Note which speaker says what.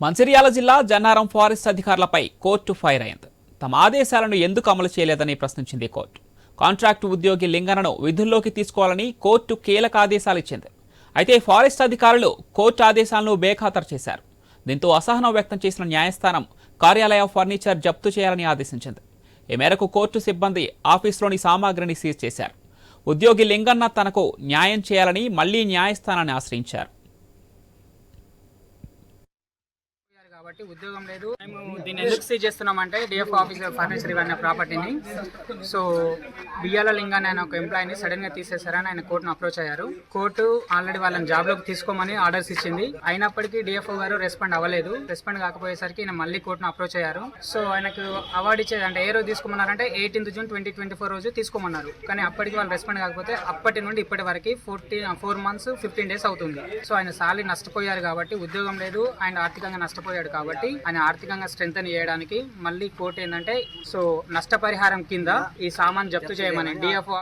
Speaker 1: మంచిర్యాల జిల్లా జన్నారం ఫారెస్ట్ అధికారులపై court fire అయింది. తమ ఆదేశాలను ఎందుకు అమలు చేయలేదని ప్రశ్నించింది కోర్టు. కాంట్రాక్టు ఉద్యోగి లింగనను విధుల్లోకి తీసుకోవాలని కోర్టు కీలక ఆదేశాలు ఇచ్చింది. అయితే ఫారెస్ట్ అధికారులు కోర్టు ఆదేశాలను బేఖాతరు చేశారు. దీంతో అసహనం వ్యక్తం చేసిన న్యాయస్థానం కార్యాలయ ఫర్నిచర్ జప్తు చేయాలని ఆదేశించింది. ఈ మేరకు కోర్టు సిబ్బంది ఆఫీసులోని సామాగ్రిని సీజ్ చేశారు. ఉద్యోగి లింగన్న తనకు న్యాయం చేయాలని మళ్ళీ న్యాయస్థానాన్ని ఆశ్రయించారు.
Speaker 2: కాబట్టి ఉద్యోగం లేదు. మేము దీన్ని ఎందుకు సీజ్ చేస్తున్నామంటే డిఎఫ్ ఆఫీసర్ ఫర్నిచర్ ఇవన్నీ ప్రాపర్టీని సో బియ్యాల లింగాన్ని ఆయన ఒక ఎంప్లాయీని సడన్గా తీసేశారని ఆయన కోర్టును అప్రోచ్ అయ్యారు. కోర్టు ఆల్రెడీ వాళ్ళని జాబ్లోకి తీసుకోమని ఆర్డర్స్ ఇచ్చింది. అయినప్పటికీ డిఎఫ్ఓ గారు రెస్పాండ్ అవ్వలేదు. రెస్పాండ్ కాకపోయేసరికి ఈయన మళ్ళీ కోర్టును అప్రోచ్ అయ్యారు. సో ఆయనకు అవార్డు ఇచ్చేది అంటే ఏ రోజు తీసుకోమన్నారంటే eighteenth June twenty twenty four రోజు తీసుకోమన్నారు. కానీ అప్పటికి వాళ్ళు రెస్పాండ్ కాకపోతే అప్పటి నుండి ఇప్పటి వరకు fourteen four months fifteen days అవుతుంది. సో ఆయన సాలరీ నష్టపోయారు కాబట్టి ఉద్యోగం లేదు. ఆయన ఆర్థికంగా నష్టపోయాడు. కాబట్టి ఆయన ఆర్థికంగా స్ట్రెంగ్ చేయడానికి మళ్ళీ కోర్టు ఏంటంటే సో నష్టపరిహారం కింద ఈ సామాన్ జప్తు చేయమని డిఎఫ్ఓ